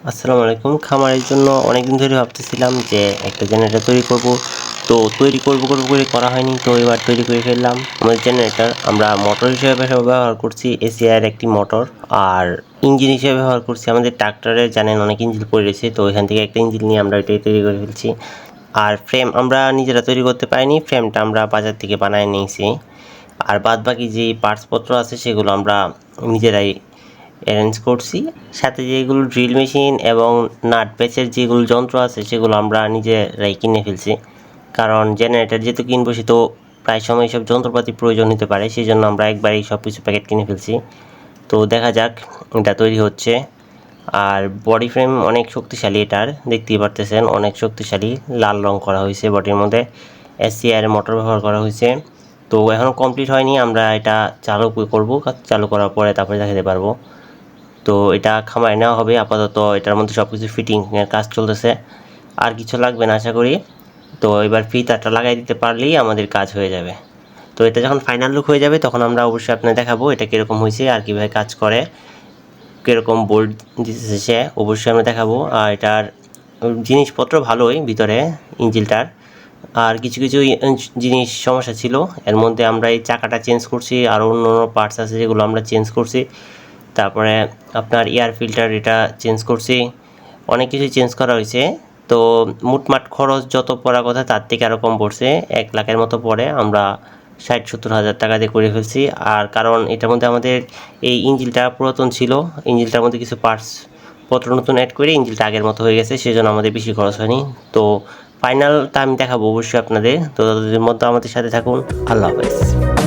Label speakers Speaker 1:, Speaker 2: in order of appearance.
Speaker 1: আসসালামু আলাইকুম। খামারের জন্য অনেকদিন ধরে ভাবতেছিলাম যে একটা জেনারেটর তৈরি করব। তো তৈরি করব করব করে করা হয়নি। তো এবার তৈরি করে ফেললাম। আমাদের জেনারেটর আমরা মোটর হিসেবে ব্যবহার করছি। এসিআর একটি মোটর আর ইঞ্জিন হিসেবে ব্যবহার করছি। আমাদের ট্রাক্টরে জানেন অনেক ইঞ্জিন পড়ে রয়েছে। তো ওইখান থেকে একটা ইঞ্জিন নিয়ে আমরা এটাই তৈরি করে ফেলছি। আর ফ্রেম আমরা নিজেরা তৈরি করতে পারিনি। ফ্রেমটা আমরা বাজার থেকে বানায় নিয়েছি। আর বাদ বাকি যে পার্টসপত্র আছে, সেগুলো আমরা নিজেরাই অ্যারেঞ্জ করছি। সাথে যেগুলো ড্রিল মেশিন এবং নাট পেচের যেগুলো যন্ত্র আছে, সেগুলো আমরা নিজেরাই কিনে ফেলছি। কারণ জেনারেটার যেহেতু কিনবো, সে তো প্রায় সময় সব যন্ত্রপাতি প্রয়োজন হতে পারে সেই জন্য আমরা একবারেই সব কিছু প্যাকেট কিনে ফেলছি। তো দেখা যাক, এটা তৈরি হচ্ছে। আর বডি ফ্রেম অনেক শক্তিশালী এটার, দেখতেই পারতেছেন, অনেক শক্তিশালী। লাল রং করা হয়েছে বডির মধ্যে। এসিআর মোটর ব্যবহার করা হয়েছে। তো এখনও কমপ্লিট হয়নি, আমরা এটা চালু করব, চালু করার পরে তারপরে দেখাতে পারব। তো এটা খামারে নেওয়া হবে। আপাতত এটার মধ্যে সব কিছু ফিটিংয়ের কাজ চলতেছে। আর কিছু লাগবে না, আশা করি। তো এবার ফিতারটা লাগাই দিতে পারলেই আমাদের কাজ হয়ে যাবে। তো এটা যখন ফাইনাল লুক হয়ে যাবে, তখন আমরা অবশ্যই আপনার দেখাবো এটা কীরকম হয়েছে, আর কীভাবে কাজ করে, কীরকম বোল্ট দিতেছে সে অবশ্যই আমরা দেখাবো। আর এটার জিনিসপত্র ভালোই ভিতরে ইঞ্জিলটার। আর কিছু কিছু জিনিস সমস্যা ছিল। এর মধ্যে আমরা এই চাকাটা চেঞ্জ করছি, আর অন্য অন্য পার্টস আছে যেগুলো আমরা চেঞ্জ করছি। তারপরে আপনার এয়ার ফিল্টার এটা চেঞ্জ করছি। অনেক কিছু চেঞ্জ করা হয়েছে। তো মুটমাট খরচ যত পড়ার কথা তার থেকে আরও কম পড়ছে। এক লাখের মতো পড়ে। আমরা ষাট সত্তর হাজার টাকা দিয়ে করে ফেলছি। আর কারণ এটার মধ্যে আমাদের এই ইঞ্জিলটা পুরাতন ছিল। ইঞ্জিলটার মধ্যে কিছু পার্টস পত্র নতুন অ্যাড করে ইঞ্জিলটা আগের মতো হয়ে গেছে। সেজন্য আমাদের বেশি খরচ হয়নি। তো ফাইনালটা আমি দেখাবো অবশ্যই আপনাদের। তো তাদের মধ্যে আমাদের সাথে থাকুন। আল্লাহ হাফেজ।